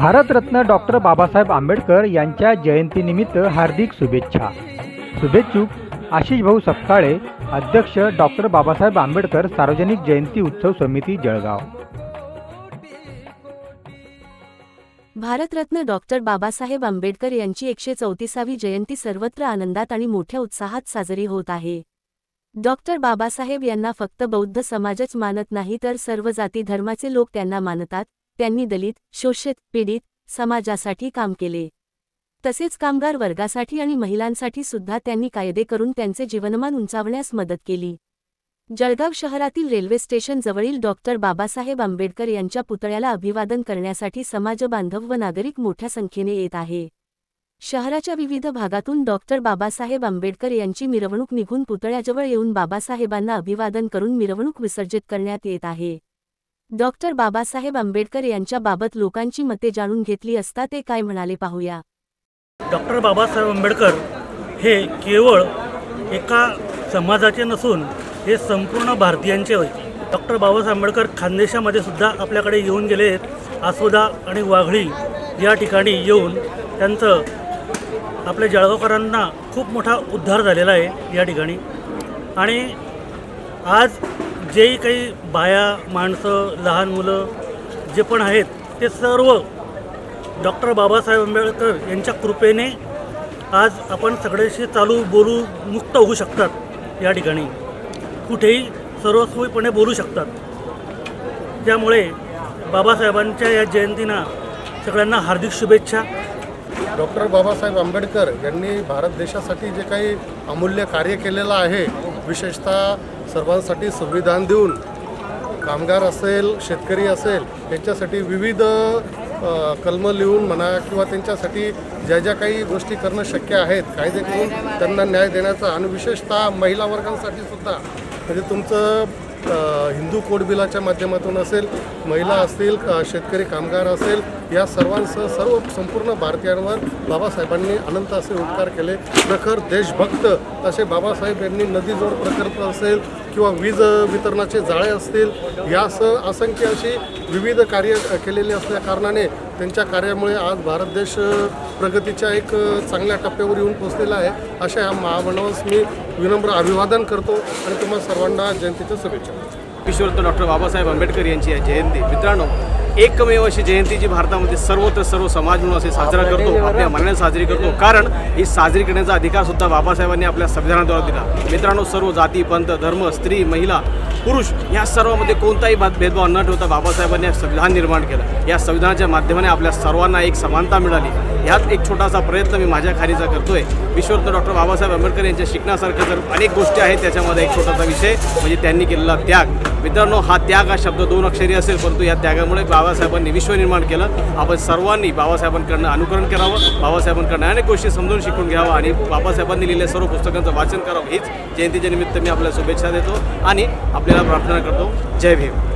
Bharat Ratna doctor Babasaheb Ambedkar यांच्या जयंतीनिमित्त हार्दिक शुभेच्छा. शुभेच्छुक आशिष भाऊ सपकाळे अध्यक्ष डॉक्टर बाबासाहेब आंबेडकर सार्वजनिक जयंती उत्सव समिती जळगाव. भारतरत्न डॉक्टर बाबासाहेब आंबेडकर यांची एकशे चौतीसावी जयंती सर्वत्र आनंदात आणि मोठ्या उत्साहात साजरी होत आहे. डॉक्टर बाबासाहेब यांना फक्त बौद्ध समाजच मानत नाही तर सर्व जाती धर्माचे लोक त्यांना मानतात. त्यांनी दलित शोषित पीडित समाजासाठी काम केले. तसेच कामगार वर्गासाठी आणि महिलांसाठी सुद्धा त्यांनी कायदे करून त्यांचे जीवनमान उंचावण्यास मदत केली. जळगाव शहरातील रेल्वे स्टेशन जवळील डॉक्टर बाबासाहेब आंबेडकर यांच्या पुतळ्याला अभिवादन करण्यासाठी समाजबांधव व नागरिक मोठ्या संख्येने येत आहे. शहराच्या विविध भागातून डॉक्टर बाबासाहेब आंबेडकर यांची मिरवणूक निघून पुतळ्याजवळ येऊन बाबासाहेबांना अभिवादन करून मिरवणूक विसर्जित करण्यात येत आहे. डॉक्टर बाबासाहेब आंबेडकर यांच्याबाबत लोकांची मते जाणून घेतली असता ते काय म्हणाले पाहूया. डॉक्टर बाबासाहेब आंबेडकर हे केवळ एका समाजाचे नसून हे संपूर्ण भारतीयांचे होते डॉक्टर बाबासाहेब आंबेडकर खानदेशामध्ये सुद्धा आपल्याकडे येऊन गेले आहेत. आसोदा आणि वाघळी या ठिकाणी येऊन त्यांचं आपल्या जळगावकरांना खूप मोठा उद्धार झालेला आहे या ठिकाणी. आणि आज जेही काही बाया माणसं लहान मुलं जे पण आहेत ते सर्व डॉक्टर बाबासाहेब आंबेडकर यांच्या कृपेने आज आपण सगळ्याशी चालू बोलू मुक्त होऊ शकतात या ठिकाणी. कुठेही सर्वस्वीपणे बोलू शकतात. त्यामुळे बाबासाहेबांच्या या जयंतीना सगळ्यांना हार्दिक शुभेच्छा. डॉक्टर बाबासाहेब आंबेडकर यांनी भारत देशासाठी जे काही अमूल्य कार्य केलेलं आहे विशेषतः सर्वांसाठी संविधान देऊन कामगार असेल शेतकरी असेल यांच्यासाठी विविध कलम कलमं लिहून म्हणा किंवा त्यांच्यासाठी ज्या ज्या काही गोष्टी करणं शक्य आहेत कायदे करून त्यांना न्याय देण्याचा आणि विशेषतः महिला वर्गांसाठी सुद्धा. म्हणजे तुमचं हिंदू कोड बिलाच्या माध्यमातून असेल महिला असतील शेतकरी कामगार असेल या सर्वांसह सर्व संपूर्ण भारतीयांवर बाबासाहेबांनी अनंत असे उपकार केले. प्रखर देशभक्त असे बाबासाहेब यांनी नदी जोड प्रकल्प असेल किंवा वीज वितरणाचे जाळे असतील यासह असंख्य अशी विविध कार्य केलेली असल्या कारणाने त्यांच्या कार्यामुळे आज भारत देश प्रगतीच्या एक चांगल्या टप्प्यावर येऊन पोहोचलेला आहे. अशा या महामानवास मी विनम्र अभिवादन करतो आणि तुम्हाला सर्वांना जयंतीच्या शुभेच्छा विश्वरत्न डॉक्टर बाबासाहेब आंबेडकर यांची आहे जयंती. मित्रांनो एकमेव अशी जयंती जी भारतामध्ये सर्वत्र सर्व समाज म्हणून असे साजरा करतो आपल्या मनाने साजरी करतो. कारण ही साजरी करण्याचा अधिकार सुद्धा बाबासाहेबांनी आपल्या संविधानाद्वारे दिला. मित्रांनो सर्व जाती पंथ धर्म स्त्री महिला पुरुष या सर्वांमध्ये कोणताही भेदभाव न ठेवता बाबासाहेबांनी एक संविधान निर्माण केलं. या संविधानाच्या माध्यमाने आपल्या सर्वांना एक समानता मिळाली. ह्यात एक छोटासा प्रयत्न मी माझ्या करतो करतोय. विश्वरत्न डॉक्टर बाबासाहेब आंबेडकर यांच्या शिकण्यासारखं जर अनेक गोष्टी आहेत त्याच्यामध्ये एक छोटासा विषय म्हणजे त्यांनी केलेला त्याग. मित्रांनो हा त्याग हा शब्द दोन अक्षरी असेल परंतु या त्यागामुळे बाबासाहेबांनी विश्व निर्माण केलं. आपण सर्वांनी बाबासाहेबांकडनं अनुकरण करावं बाबासाहेबांकडनं अनेक गोष्टी समजून शिकून घ्यावं आणि बाबासाहेबांनी लिहिलेल्या सर्व पुस्तकांचं वाचन करावं. हीच जयंतीच्या निमित्त मी आपल्याला शुभेच्छा देतो आणि आपल्याला प्रार्थना करतो. जय भीम.